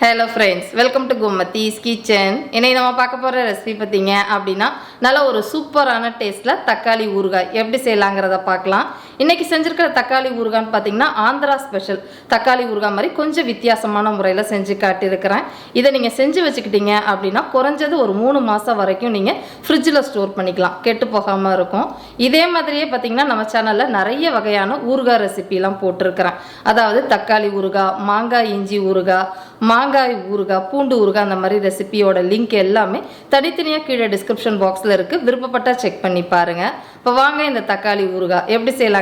Hello friends welcome to Kummathi's kitchen இன்னைக்கு நம்ம பார்க்க போகிற ரெசிபி பார்த்தீங்க அப்படின்னா நல்ல ஒரு சூப்பரான டேஸ்ட்டில் தக்காளி ஊறுகாய். எப்படி செய்யலாங்கிறத பார்க்கலாம். இன்னைக்கு செஞ்சுருக்கிற தக்காளி ஊறுகான்னு பார்த்தீங்கன்னா ஆந்திரா ஸ்பெஷல் தக்காளி ஊறுகாய் மாதிரி கொஞ்சம் வித்தியாசமான முறையில் செஞ்சு காட்டியிருக்கிறேன். இதை நீங்கள் செஞ்சு வச்சுக்கிட்டீங்க அப்படின்னா குறைஞ்சது ஒரு மூணு மாதம் வரைக்கும் நீங்கள் ஃப்ரிட்ஜில் ஸ்டோர் பண்ணிக்கலாம். கெட்டு போகாமல் இருக்கும். இதே மாதிரியே பார்த்தீங்கன்னா நம்ம சேனலில் நிறைய வகையான ஊறுகாய் ரெசிபிலாம் போட்டிருக்கிறேன். அதாவது தக்காளி ஊறுகாய் மாங்காய் இஞ்சி ஊறுகாய் மாங்காய் ஊறுகாய் பூண்டு ஊறுகாய் அந்த மாதிரி ரெசிபியோட லிங்க் எல்லாமே தனித்தனியாக கீழே டிஸ்கிரிப்ஷன் பாக்ஸில் இருக்குது விருப்பப்பட்டா செக் பண்ணி பாருங்கள் இப்போ வாங்க இந்த தக்காளி ஊறுகாய். எப்படி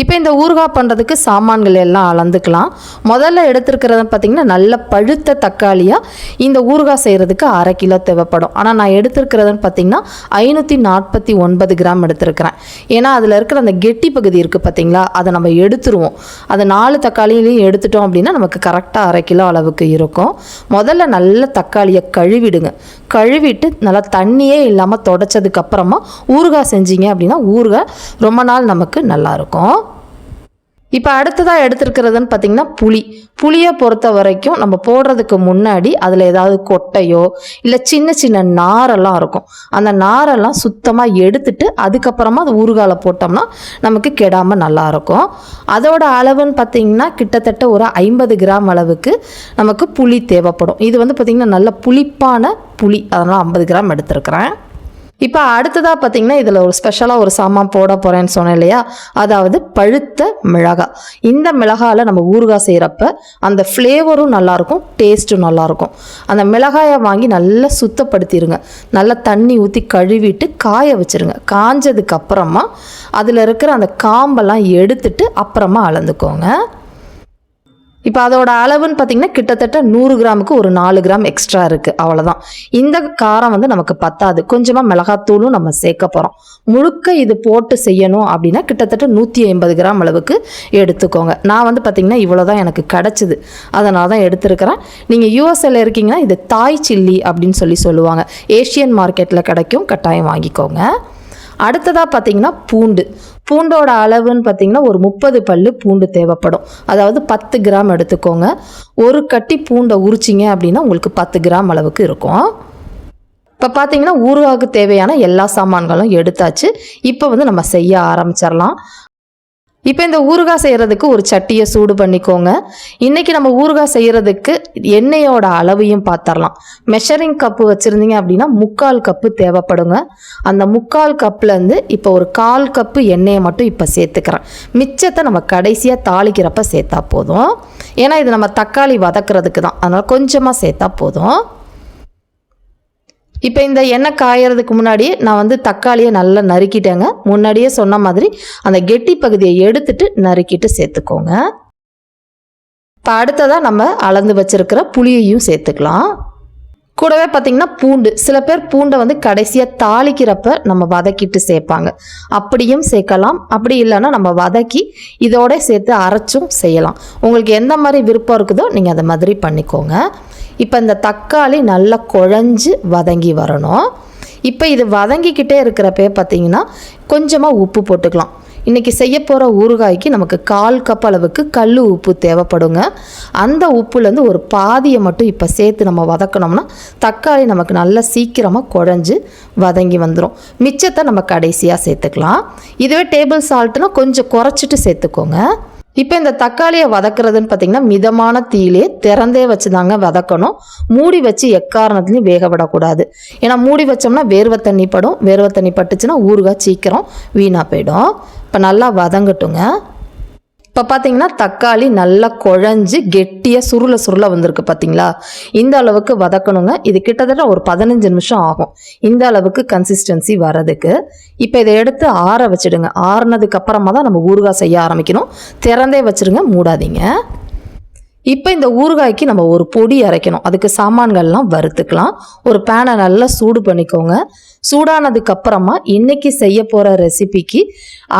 இப்போ இந்த ஊறுகாய் பண்ணுறதுக்கு சாமான்கள் எல்லாம் அளந்துக்கலாம். முதல்ல எடுத்துருக்கிறது பார்த்திங்கன்னா நல்ல பழுத்த தக்காளியாக இந்த ஊறுகாய் செய்கிறதுக்கு அரை கிலோ தேவைப்படும். ஆனால் நான் எடுத்துருக்கிறதுன்னு பார்த்திங்கன்னா ஐநூற்றி நாற்பத்தி ஒன்பது கிராம் எடுத்துருக்கிறேன். ஏன்னா அதில் இருக்கிற அந்த கெட்டி பகுதி இருக்குது பார்த்திங்களா அதை நம்ம எடுத்துருவோம். அதை நாலு தக்காளியிலையும் எடுத்துட்டோம் அப்படின்னா நமக்கு கரெக்டாக அரை கிலோ அளவுக்கு இருக்கும். முதல்ல நல்ல தக்காளியை கழுவிடுங்க. கழுவிட்டு நல்லா தண்ணியே இல்லாமல் தொடச்சதுக்கப்புறமா ஊறுகாய் செஞ்சீங்க அப்படின்னா ஊறுகாய் ரொம்ப நாள் நமக்கு நல்லாயிருக்கும் இப்போ அடுத்ததாக எடுத்துருக்கிறதுன்னு பார்த்தீங்கன்னா புளி. புளியை பொறுத்த வரைக்கும் நம்ம போடுறதுக்கு முன்னாடி அதில் ஏதாவது கொட்டையோ இல்லை சின்ன சின்ன நாரெல்லாம் இருக்கும். அந்த நாரெல்லாம் சுத்தமாக எடுத்துட்டு அதுக்கப்புறமா அது ஊறுகால போட்டோம்னா நமக்கு கெடாமல் நல்லாயிருக்கும் அதோட அளவுன்னு பார்த்தீங்கன்னா கிட்டத்தட்ட ஒரு ஐம்பது கிராம் அளவுக்கு நமக்கு புளி தேவைப்படும். இது வந்து பார்த்திங்கன்னா நல்ல புளிப்பான புளி. அதனால் ஐம்பது கிராம் எடுத்துருக்குறேன். இப்போ அடுத்ததாக பார்த்தீங்கன்னா இதில் ஒரு ஸ்பெஷலாக ஒரு சாமான் போட போகிறேன்னு சொன்னேன் இல்லையா? அதாவது பழுத்த மிளகாய் இந்த மிளகாயில் நம்ம ஊறுகாய் செய்கிறப்ப அந்த ஃப்ளேவரும் நல்லாயிருக்கும் டேஸ்ட்டும் நல்லாயிருக்கும் அந்த மிளகாயை வாங்கி நல்லா சுத்தப்படுத்திடுங்க நல்லா தண்ணி ஊற்றி கழுவிட்டு காய வச்சுருங்க. காஞ்சதுக்கு அப்புறமா அதில் இருக்கிற அந்த காம்பெல்லாம் எடுத்துட்டு அப்புறமா அளந்துக்கோங்க. இப்போ அதோட அளவுன்னு பார்த்தீங்கன்னா கிட்டத்தட்ட நூறு கிராமுக்கு ஒரு நாலு கிராம் எக்ஸ்ட்ரா இருக்குது அவ்வளோதான் இந்த காரம் வந்து நமக்கு பத்தாது. கொஞ்சமாக மிளகாத்தூளும் நம்ம சேர்க்க போகிறோம் முழுக்க இது போட்டு செய்யணும் அப்படின்னா கிட்டத்தட்ட நூற்றி ஐம்பது கிராம் அளவுக்கு எடுத்துக்கோங்க. நான் வந்து பார்த்திங்கன்னா இவ்வளோ தான் எனக்கு கிடச்சிது. அதனால தான் எடுத்துருக்கிறேன். நீங்கள் யூஎஸ்எல் இருக்கீங்கன்னா இது தாய் சில்லி அப்படின்னு சொல்லி சொல்லுவாங்க. ஏஷியன் மார்க்கெட்டில் கிடைக்கும். கட்டாயம் வாங்கிக்கோங்க. அடுத்ததாக பார்த்தீங்கன்னா பூண்டு. பூண்டோட அளவுன்னு பார்த்தீங்கன்னா ஒரு முப்பது பல்லு பூண்டு தேவைப்படும். அதாவது பத்து கிராம் எடுத்துக்கோங்க. ஒரு கட்டி பூண்டை உரிச்சிங்க அப்படின்னா உங்களுக்கு பத்து கிராம் அளவுக்கு இருக்கும். இப்போ பார்த்தீங்கன்னா ஊறுகாய்க்கு தேவையான எல்லா சாமான்களும் எடுத்தாச்சு. இப்போ வந்து நம்ம செய்ய ஆரம்பிச்சிடலாம். இப்போ இந்த ஊறுகாய் செய்கிறதுக்கு ஒரு சட்டியை சூடு பண்ணிக்கோங்க. இன்றைக்கி நம்ம ஊறுகாய் செய்கிறதுக்கு எண்ணெயோட அளவையும் பார்த்துடலாம் மெஷரிங் கப்பு வச்சுருந்தீங்க அப்படின்னா முக்கால் கப்பு தேவைப்படுங்க. அந்த முக்கால் கப்புலேருந்து இப்போ ஒரு கால் கப்பு எண்ணெயை மட்டும் இப்போ சேர்த்துக்கிறேன். மிச்சத்தை நம்ம கடைசியாக தாளிக்கிறப்ப சேர்த்தா போதும். ஏன்னா இது நம்ம தக்காளி வதக்கிறதுக்கு தான் அதனால் கொஞ்சமாக சேர்த்தா போதும். இப்போ இந்த எண்ணெய் காயறதுக்கு முன்னாடி நான் வந்து தக்காளியை நல்லா நறுக்கிட்டேங்க. முன்னாடியே சொன்ன மாதிரி அந்த கெட்டி பகுதியை எடுத்துட்டு நறுக்கிட்டு சேர்த்துக்கோங்க. இப்போ அடுத்ததாக நம்ம அளந்து வச்சிருக்கிற புளியையும் சேர்த்துக்கலாம். கூடவே பார்த்தீங்கன்னா பூண்டு. சில பேர் பூண்டை வந்து கடைசியாக தாளிக்கிறப்ப நம்ம வதக்கிட்டு சேர்ப்பாங்க. அப்படியும் சேர்க்கலாம். அப்படி இல்லைன்னா நம்ம வதக்கி இதோட சேர்த்து அரைச்சும் செய்யலாம். உங்களுக்கு எந்த மாதிரி விருப்பம் இருக்குதோ நீங்கள் அதை மாதிரி பண்ணிக்கோங்க. இப்போ இந்த தக்காளி நல்லா குழஞ்சு வதங்கி வரணும். இப்போ இது வதங்கிக்கிட்டே இருக்கிறப்பே பார்த்தீங்கன்னா கொஞ்சமாக உப்பு போட்டுக்கலாம். இன்றைக்கி செய்ய போகிற ஊறுகாய்க்கு நமக்கு கால் கப் அளவுக்கு கல் உப்பு தேவைப்படுங்க. அந்த உப்புலேருந்து ஒரு பாதியை மட்டும் இப்போ சேர்த்து நம்ம வதக்கணும்னா தக்காளி நமக்கு நல்லா சீக்கிரமாக குழஞ்சு வதங்கி வந்துடும் மிச்சத்தை நம்ம கடைசியாக சேர்த்துக்கலாம். இதுவே டேபிள் சால்ட்னா கொஞ்சம் குறைச்சிட்டு சேர்த்துக்கோங்க. இப்போ இந்த தக்காளியை வதக்குறதுன்னு பார்த்தீங்கன்னா மிதமான தீயிலே திறந்தே வச்சு தாங்க வதக்கணும். மூடி வச்சு எக்காரணத்துலையும் வேக விடக்கூடாது. ஏன்னா மூடி வச்சோம்னா வேர்வை தண்ணி படும். வேர்வை தண்ணி பட்டுச்சுன்னா ஊறுகாய் சீக்கிரம் வீணாக போயிடும். இப்போ நல்லா வதங்கட்டுங்க. இப்போ பார்த்தீங்கன்னா தக்காளி நல்லா குழஞ்சு கெட்டியாக சுருள சுருள வந்திருக்கு பார்த்தீங்களா இந்த அளவுக்கு வதக்கணுங்க. இது கிட்டத்தட்ட ஒரு பதினஞ்சு நிமிஷம் ஆகும். இந்த அளவுக்கு கன்சிஸ்டன்சி வரதுக்கு இப்போ இதை எடுத்து ஆற வச்சிடுங்க. ஆறுனதுக்கு அப்புறமா தான் நம்ம ஊறுகாய் செய்ய ஆரம்பிக்கணும். திறந்தே வச்சிருங்க. மூடாதீங்க. இப்போ இந்த ஊறுகாய்க்கு நம்ம ஒரு பொடி அரைக்கணும். அதுக்கு சாமான்கள்லாம் வறுத்துக்கலாம். ஒரு பேனை நல்லா சூடு பண்ணிக்கோங்க. சூடானதுக்கு அப்புறமா இன்னைக்கு செய்ய போகிற ரெசிபிக்கு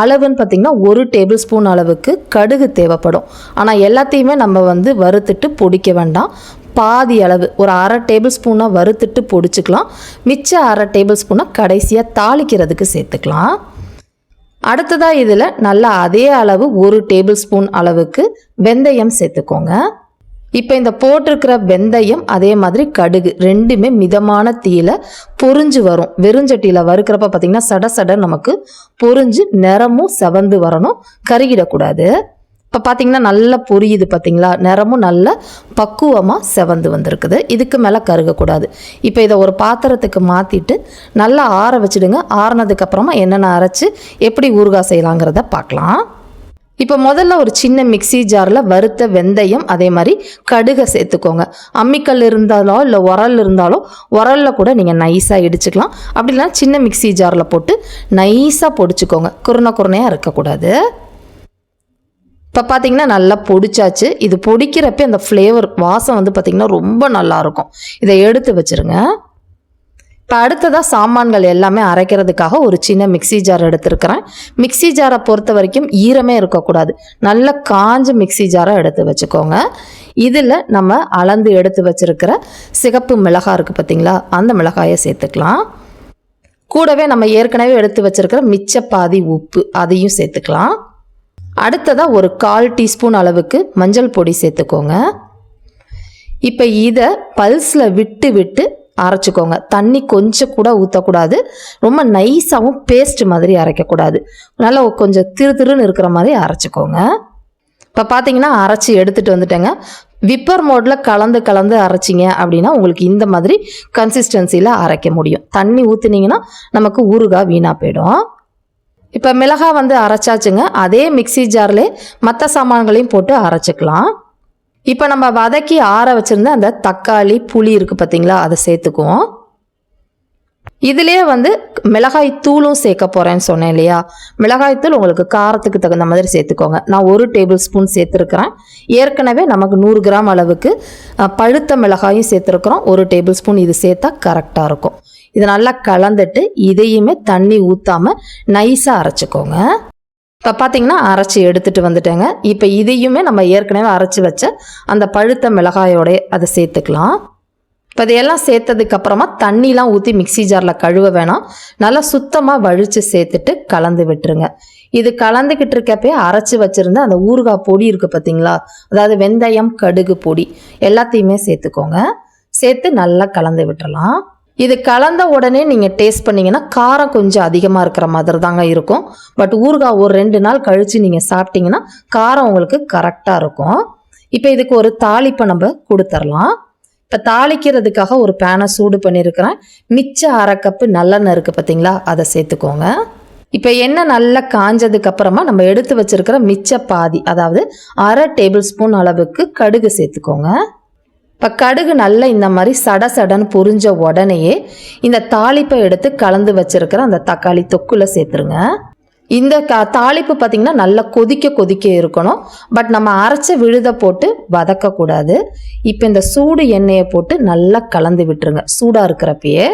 அளவுன்னு பார்த்திங்கன்னா ஒரு டேபிள் ஸ்பூன் அளவுக்கு கடுகு தேவைப்படும். ஆனால் எல்லாத்தையுமே நம்ம வந்து வறுத்துட்டு பொடிக்க வேண்டாம். பாதி அளவு ஒரு அரை டேபிள் ஸ்பூனாக வறுத்துட்டு பொடிச்சுக்கலாம். மிச்ச அரை டேபிள் ஸ்பூனாக கடைசியாக தாளிக்கிறதுக்கு சேர்த்துக்கலாம். அடுத்ததாக இதில் நல்லா அதே அளவு ஒரு டேபிள் ஸ்பூன் அளவுக்கு வெந்தயம் சேர்த்துக்கோங்க. இப்போ இந்த போட்டிருக்கிற வெந்தயம் அதே மாதிரி கடுகு ரெண்டுமே மிதமான தீயில பொரிஞ்சு வரும். வெறுஞ்சட்டியில் வறுக்கிறப்ப பார்த்தீங்கன்னா சட சட நமக்கு பொரிஞ்சு நிறமும் செவந்து வரணும். கருகிடக்கூடாது. இப்போ பார்த்தீங்கன்னா நல்லா பொரியுது பார்த்தீங்களா நிறமும் நல்ல பக்குவமாக செவந்து வந்திருக்குது. இதுக்கு மேலே கருகக்கூடாது. இப்போ இதை ஒரு பாத்திரத்துக்கு மாற்றிட்டு நல்லா ஆற வச்சுடுங்க. ஆறினதுக்கப்புறமா என்னென்ன அரைச்சி எப்படி ஊறுகாய் செய்யலாங்கிறத பார்க்கலாம் இப்போ முதல்ல ஒரு சின்ன மிக்ஸி ஜாரில் வறுத்த வெந்தயம் அதே மாதிரி கடுகை சேர்த்துக்கோங்க. அம்மிக்கல் இருந்தாலோ இல்லை உரல் இருந்தாலோ உரலில் கூட நீங்கள் நைஸாக இடிச்சுக்கலாம். அப்படி சின்ன மிக்ஸி ஜாரில் போட்டு நைஸாக பொடிச்சுக்கோங்க. குருணை குருணையாக இருக்கக்கூடாது. இப்போ பார்த்தீங்கன்னா நல்லா பொடிச்சாச்சு. இது பொடிக்கிறப்ப அந்த ஃப்ளேவர் வாசம் வந்து பார்த்திங்கன்னா ரொம்ப நல்லாயிருக்கும் இதை எடுத்து வச்சுருங்க. இப்போ அடுத்ததாக சாமான்கள் எல்லாமே அரைக்கிறதுக்காக ஒரு சின்ன மிக்ஸி ஜார் எடுத்துருக்கிறேன். மிக்ஸி ஜாரை பொறுத்த வரைக்கும் ஈரமே இருக்கக்கூடாது. நல்ல காஞ்ச மிக்ஸி ஜாரை எடுத்து வச்சுக்கோங்க. இதில் நம்ம அளந்து எடுத்து வச்சிருக்கிற சிகப்பு மிளகாய் இருக்குது பார்த்தீங்களா அந்த மிளகாயை சேர்த்துக்கலாம். கூடவே நம்ம ஏற்கனவே எடுத்து வச்சிருக்கிற மிச்ச பாதி உப்பு அதையும் சேர்த்துக்கலாம். அடுத்ததாக ஒரு கால் டீஸ்பூன் அளவுக்கு மஞ்சள் பொடி சேர்த்துக்கோங்க. இப்போ இதை பல்ஸில் விட்டு விட்டு அரைச்சிக்கோங்க. தண்ணி கொஞ்சம் கூட ஊற்றக்கூடாது ரொம்ப நைஸாகவும் பேஸ்ட் மாதிரி அரைக்கக்கூடாது. நல்லா கொஞ்சம் திரு திருன்னு இருக்கிற மாதிரி அரைச்சிக்கோங்க. இப்போ பார்த்தீங்கன்னா அரைச்சி எடுத்துகிட்டு வந்துட்டேங்க. விப்பர் மோடில் கலந்து கலந்து அரைச்சிங்க அப்படின்னா உங்களுக்கு இந்த மாதிரி கன்சிஸ்டன்சியில் அரைக்க முடியும். தண்ணி ஊற்றுனீங்கன்னா நமக்கு ஊறுகாய் வீணாக போயிடும். இப்போ மிளகாய் வந்து அரைச்சாச்சுங்க. அதே மிக்ஸி ஜார்லே மற்ற சாமான்களையும் போட்டு அரைச்சிக்கலாம். இப்போ நம்ம வதக்கி ஆற வச்சுருந்த அந்த தக்காளி புளி இருக்குது பார்த்தீங்களா அதை சேர்த்துக்குவோம். இதுலேயே வந்து மிளகாய் தூளும் சேர்க்க போகிறேன்னு சொன்னேன் இல்லையா? மிளகாய் தூள் உங்களுக்கு காரத்துக்கு தகுந்த மாதிரி சேர்த்துக்கோங்க. நான் ஒரு டேபிள் ஸ்பூன் சேர்த்துருக்குறேன். ஏற்கனவே நமக்கு நூறு கிராம் அளவுக்கு பழுத்த மிளகாயும் சேர்த்துருக்குறோம். ஒரு டேபிள் ஸ்பூன் இது சேர்த்தா கரெக்டாக இருக்கும். இது நல்லா கலந்துட்டு இதையுமே தண்ணி ஊற்றாமல் நைஸாக அரைச்சிக்கோங்க. இப்போ பார்த்தீங்கன்னா அரைச்சி எடுத்துட்டு வந்துட்டேங்க. இப்போ இதையுமே நம்ம ஏற்கனவே அரைச்சி வச்ச அந்த பழுத்த மிளகாயோடைய அதை சேர்த்துக்கலாம். இப்போ இதையெல்லாம் சேர்த்ததுக்கப்புறமா தண்ணிலாம் ஊற்றி மிக்ஸி ஜாரில் கழுவ வேணாம். நல்லா சுத்தமாக வழித்து சேர்த்துட்டு கலந்து விட்டுருங்க. இது கலந்துக்கிட்டு இருக்கப்பே அரைச்சி வச்சுருந்த அந்த ஊறுகாய் பொடி இருக்குது பார்த்தீங்களா அதாவது வெந்தயம் கடுகு பொடி எல்லாத்தையுமே சேர்த்துக்கோங்க. சேர்த்து நல்லா கலந்து விட்டுறலாம். இது கலந்த உடனே நீங்கள் டேஸ்ட் பண்ணீங்கன்னா காரம் கொஞ்சம் அதிகமாக இருக்கிற மாதிரி தாங்க இருக்கும். பட் ஊறுகாய் ஒரு ரெண்டு நாள் கழித்து நீங்கள் சாப்பிட்டீங்கன்னா காரம் உங்களுக்கு கரெக்டாக இருக்கும். இப்போ இதுக்கு ஒரு தாளிப்பை நம்ம கொடுத்துர்லாம். இப்போ தாளிக்கிறதுக்காக ஒரு பேனை சூடு பண்ணியிருக்கிறேன் மிச்ச அரை கப்பு நல்லெண்ணெய் இருக்குது பார்த்தீங்களா அதை சேர்த்துக்கோங்க. இப்போ எண்ணெய் நல்லா காஞ்சதுக்கு அப்புறமா நம்ம எடுத்து வச்சிருக்கிற மிச்ச பாதி அதாவது அரை டேபிள் ஸ்பூன் அளவுக்கு கடுகு சேர்த்துக்கோங்க. இப்போ கடுகு நல்லா இந்த மாதிரி சட சடன்னு புரிஞ்ச உடனேயே இந்த தாளிப்பை எடுத்து கலந்து வச்சிருக்கிற அந்த தக்காளி தொக்குல சேர்த்துருங்க. இந்த க தாளிப்பு பார்த்திங்கன்னா நல்லா கொதிக்க கொதிக்க இருக்கணும். பட் நம்ம அரைச்ச விழுத போட்டு வதக்கக்கூடாது. இப்போ இந்த சூடு எண்ணெயை போட்டு நல்லா கலந்து விட்டுருங்க. சூடாக இருக்கிறப்பயே.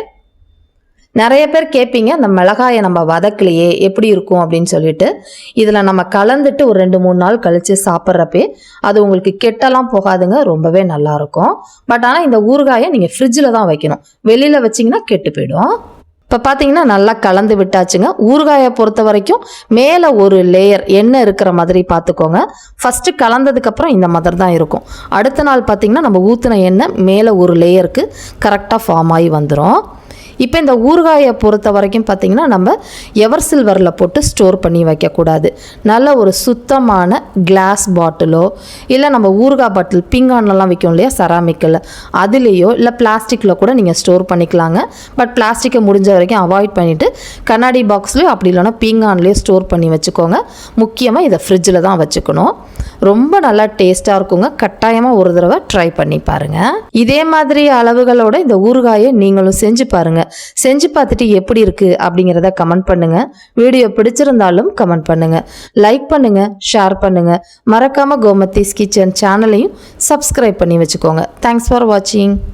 நிறைய பேர் கேட்பீங்க அந்த மிளகாயை நம்ம வதக்கலையே எப்படி இருக்கும் அப்படின்னு சொல்லிட்டு. இதில் நம்ம கலந்துட்டு ஒரு ரெண்டு மூணு நாள் கழித்து சாப்பிட்றப்பே அது உங்களுக்கு கெட்டெல்லாம் போகாதுங்க ரொம்பவே நல்லாயிருக்கும் பட் ஆனால் இந்த ஊறுகாயை நீங்கள் ஃப்ரிட்ஜில் தான் வைக்கணும். வெளியில் வச்சிங்கன்னா கெட்டு போயிடும். இப்போ பார்த்தீங்கன்னா நல்லா கலந்து விட்டாச்சுங்க. ஊறுகாயை பொறுத்த வரைக்கும் மேலே ஒரு லேயர் எண்ணெய் இருக்கிற மாதிரி பார்த்துக்கோங்க ஃபஸ்ட்டு கலந்ததுக்கப்புறம் இந்த மாதிரி தான் இருக்கும். அடுத்த நாள் பார்த்தீங்கன்னா நம்ம ஊற்றின எண்ணெய் மேலே ஒரு லேயருக்கு கரெக்டாக ஃபார்ம் ஆகி வந்துடும் இப்போ இந்த ஊறுகாயை பொறுத்த வரைக்கும் பார்த்தீங்கன்னா நம்ம எவர் சில்வரில் போட்டு ஸ்டோர் பண்ணி வைக்கக்கூடாது. நல்ல ஒரு சுத்தமான கிளாஸ் பாட்டிலோ இல்லை நம்ம ஊறுகாய் பாட்டில் பிங்கான்லாம் விற்கும் இல்லையா செராமிக்கில் அதுலேயோ இல்லை பிளாஸ்டிக்கில் கூட நீங்கள் ஸ்டோர் பண்ணிக்கலாங்க. பட் பிளாஸ்டிக்கை முடிஞ்ச வரைக்கும் அவாய்ட் பண்ணிவிட்டு கண்ணாடி பாக்ஸ்லேயோ அப்படி இல்லைன்னா பீங்கான்லேயோ ஸ்டோர் பண்ணி வச்சுக்கோங்க. முக்கியமாக இதை ஃப்ரிட்ஜில் தான் வச்சுக்கணும். ரொம்ப நல்லா டேஸ்ட்டாக இருக்குங்க. கட்டாயமாக ஒரு தடவை ட்ரை பண்ணி பாருங்கள் இதே மாதிரி அளவுகளோட இந்த ஊறுகாயை நீங்களும் செஞ்சு பாருங்கள் செஞ்சு பார்த்துட்டு எப்படி இருக்குது அப்படிங்கிறத கமெண்ட் பண்ணுங்கள் வீடியோ பிடிச்சிருந்தாலும் கமெண்ட் பண்ணுங்கள் லைக் பண்ணுங்கள் ஷேர் பண்ணுங்கள் மறக்காமல் கோமத்தீஸ் கிச்சன் சேனலையும் சப்ஸ்கிரைப் பண்ணி வச்சுக்கோங்க. தேங்க்ஸ் ஃபார் வாட்சிங்